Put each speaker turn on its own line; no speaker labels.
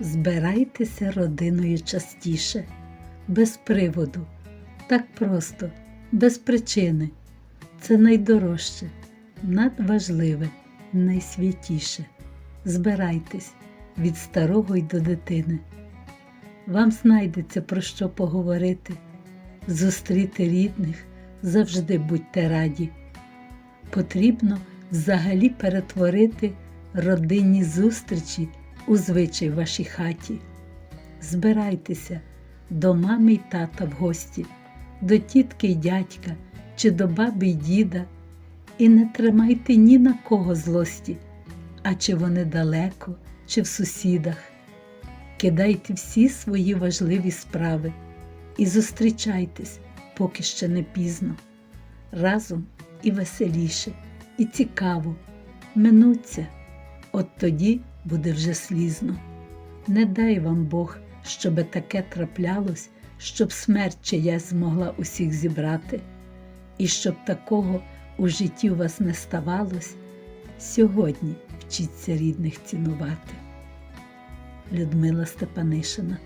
Збирайтеся родиною частіше, без приводу, так просто, без причини. Це найдорожче, надважливе, найсвятіше. Збирайтесь від старого й до дитини. Вам знайдеться про що поговорити, зустріти рідних, завжди будьте раді. Потрібно взагалі перетворити родинні зустрічі у звичай вашій хаті. Збирайтеся до мами й тата в гості, до тітки й дядька чи до баби й діда, і не тримайте ні на кого злості, а чи вони далеко, чи в сусідах. Кидайте всі свої важливі справи і зустрічайтесь, поки ще не пізно. Разом і веселіше, і цікаво. Минуться, от тоді буде вже слізно. Не дай вам Бог, щоби таке траплялось, щоб смерть чиясь змогла усіх зібрати, і щоб такого у житті у вас не ставалось, сьогодні вчіться рідних цінувати. Людмила Степанишина